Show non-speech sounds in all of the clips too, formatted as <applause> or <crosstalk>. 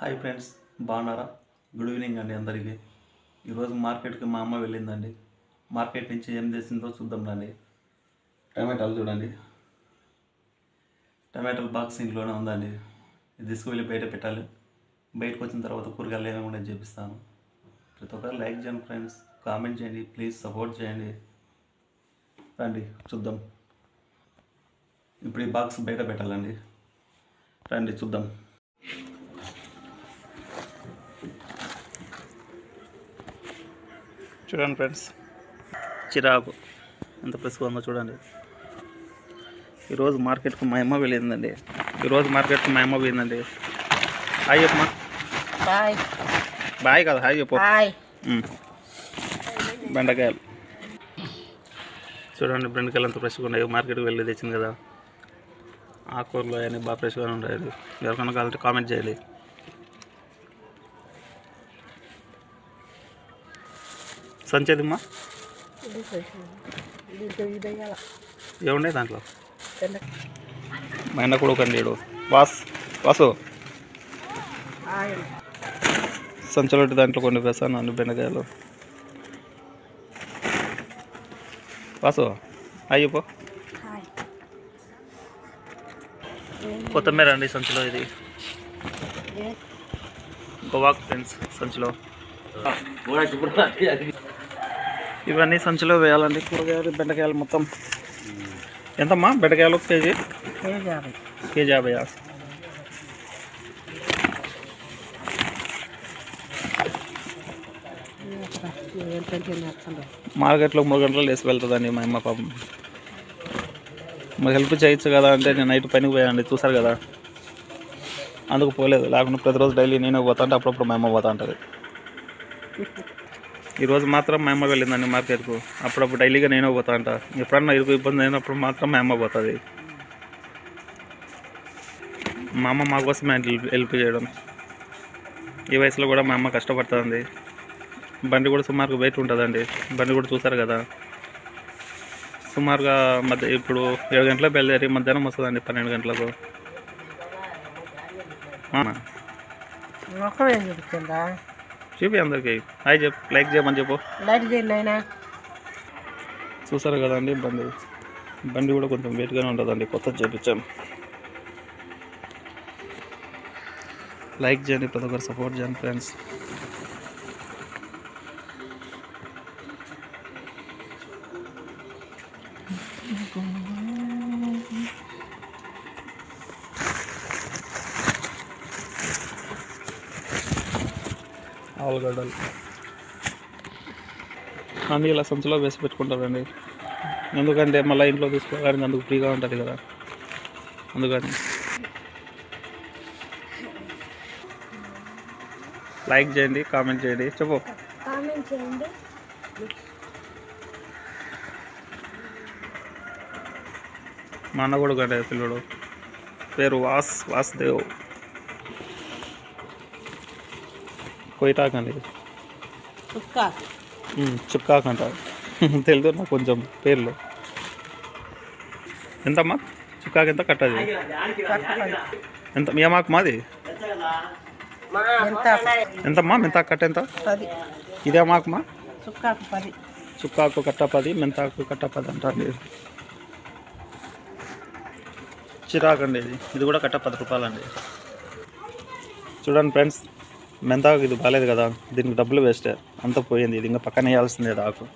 Hi friends బాగున్నారా? Good evening అండి అందరికీ. ఈరోజు మార్కెట్కి మా అమ్మ వెళ్ళిందండి. మార్కెట్ నుంచి ఏం చేసిందో చూద్దాం రండి. టమాటాలు చూడండి. టమాటాలు బాక్స్ ఇంట్లోనే ఉందండి. ఇది తీసుకువెళ్ళి బయట పెట్టాలి. బయటకు వచ్చిన తర్వాత కూరగాయలు ఏమేమి ఉన్నాయో చూపిస్తాను. ప్రతి ఒక్కరు లైక్ చేయండి ఫ్రెండ్స్. కామెంట్ చేయండి. ప్లీజ్ సపోర్ట్ చేయండి. రండి చూద్దాం. ఇప్పుడు ఈ బాక్స్ బయట పెట్టాలండి. రండి చూద్దాం. చూడండి ఫ్రెండ్స్. చిరాకు. ఎంత ప్రెస్గా ఉందో చూడండి. ఈరోజు మార్కెట్కి మా అమ్మ వెళ్ళిందండి. ఈరోజు మార్కెట్కి మా అమ్మ పోయిందండి. హాయ్ చెప్పమ్మా బాయ్. బాయ్ కదా హాయ్ చెప్పు. బెండకాయలు. చూడండి బెండకాయలు ఎంత ఫ్రెష్గా ఉన్నాయి. మార్కెట్కి వెళ్ళి తెచ్చింది కదా. ఆకుకూరలు అవన్నీ బాగా ఫ్రెష్గానే ఉంటాయి ఎవరికైనా కావాలంటే కామెంట్ చేయాలి. సంచేదిమ్మా ఏమున్నాయి దాంట్లో? మా అన్న కూడా ఒక నీడు వాస్ వాసు. సంచలొట్టి దాంట్లో కొన్ని వేసాను అన్ని బెండకాయలు. వాసు అయ్యపో కొత్తిమీర అండి సంచిలో ఇది. గోవాక్ ఫ్రెండ్స్ సంచిలో. ఇవన్నీ సంచిలో వేయాలండి. కూరగాయలు బెండకాయలు మొత్తం. ఎంతమ్మా? బెండకాయలు కేజీ? కేజీ యాభై. మార్కెట్లో మూడు గంటలు వేసి వెళ్తుందండి మా అమ్మ పాపం. మరి హెల్ప్ చేయొచ్చు కదా అంటే నేను నైట్ పనికి పోయానండి చూసారు కదా. అందుకు పోలేదు. లేకుండా ప్రతిరోజు డైలీ నేనే పోతా అంటే అప్పుడప్పుడు మా అమ్మ పోతా ఉంటుంది. <laughs> ఈరోజు మాత్రం మా అమ్మ వెళ్ళిందండి మార్కెట్కు. అప్పుడప్పుడు డైలీగా నేనే పోతా అంట. ఎప్పుడన్నా ఇరుకు ఇబ్బంది అయినప్పుడు మాత్రం మా అమ్మ పోతుంది. మా అమ్మ మా కోసమే హెల్ప్ హెల్ప్ చేయడం. ఈ వయసులో కూడా మా అమ్మ కష్టపడుతుంది బండి కూడా సుమారుగా వెయిట్ ఉంటుందండి. బండి కూడా చూసారు కదా. సుమారుగా మధ్య ఇప్పుడు ఏడు గంటలకు బయలుదేరి మధ్యాహ్నం వస్తుందండి పన్నెండు గంటలకు. అవునా? చూపించిందా? చూపి అందరికి. హాయ్ చెప్పు. లైక్ చేయమని చెప్పు. లైట్ చేయండి చూసారు కదండి బండి. బండి కూడా కొంచెం వెయిట్గానే ఉంటుందండి. కొత్త చేపించాం. లైక్ చేయండి ప్రతి ఒక్కరు సపోర్ట్ చేయండి ఫ్రెండ్స్ ఆలుగడ్డలు. అన్నీ ఇలా సంచిలో వేసి పెట్టుకుంటారండి. ఎందుకంటే మళ్ళీ ఇంట్లో తీసుకోవడానికి అందుకు ఫ్రీగా ఉంటుంది కదా. అందుకని. లైక్ చేయండి కామెంట్ చేయండి. చెప్పు. కామెంట్ చేయండి. మా అన్న కూడా పిల్లడు పేరు వాస్ వాసుదేవ్. కొయిటాకండి కుక్క చుక్కాకంట. తెలుసు నాకు కొంచెం పేర్లు. ఎంతమ్మా? చుక్కాకి ఎంత కట్టది ఎంత? మీ అమ్మకు మాది? ఎంత ఎంతమ్మా? మెంతాకు కట్ట ఎంత? ఇదే మాకుమా చుక్కాకు పది. చుక్కాకు కట్ట పది మెంతాకు కట్ట పది అంటారండి చిరాకండి ఇది. ఇది కూడా కట్ట పది రూపాయలండి. చూడండి ఫ్రెండ్స్ మెంతాకు ఇది బాగాలేదు కదా. దీనికి డబ్బులు వేస్ట్. అంతా పోయింది. ఇది ఇంకా పక్కన వేయాల్సిందే ఆకు.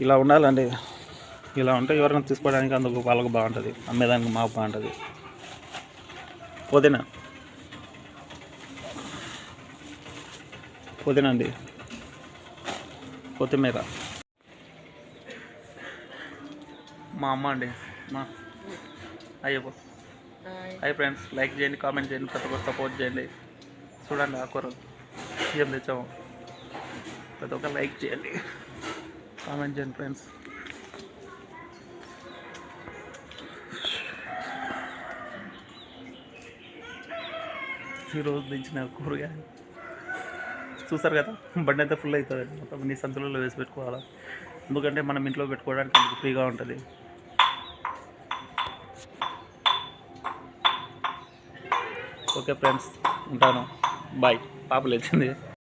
ఇలా ఉండాలండి. ఇలా ఉంటే ఎవరైనా తీసుకోవడానికి అందుకు వాళ్ళకు బాగుంటుంది. అమ్మేదానికి మాకు బాగుంటుంది. పుదీనా పుదీనా అండి కొత్తిమీర. మా అమ్మ అండి. మా. అయ్యో. హాయ్. ఫ్రెండ్స్. లైక్ చేయండి కామెంట్ చేయండి ప్రతి ఒక్కరు సపోర్ట్ చేయండి. చూడండి ఆ కూరలు. ఏం తెచ్చాము. ప్రతి ఒక్క లైక్ చేయండి. కామెంట్ చేయండి ఫ్రెండ్స్. ఈరోజు దించిన కూరగాయ. చూసారు కదా బండి అయితే ఫుల్ అవుతుంది. మొత్తం నీ సంచులలో వేసి పెట్టుకోవాలా. ఎందుకంటే మనం ఇంట్లో పెట్టుకోవడానికి అందుకు ఫ్రీగా ఉంటుంది. ఓకే ఫ్రెండ్స్ ఉంటాను. బాయ్ పాప లేచింది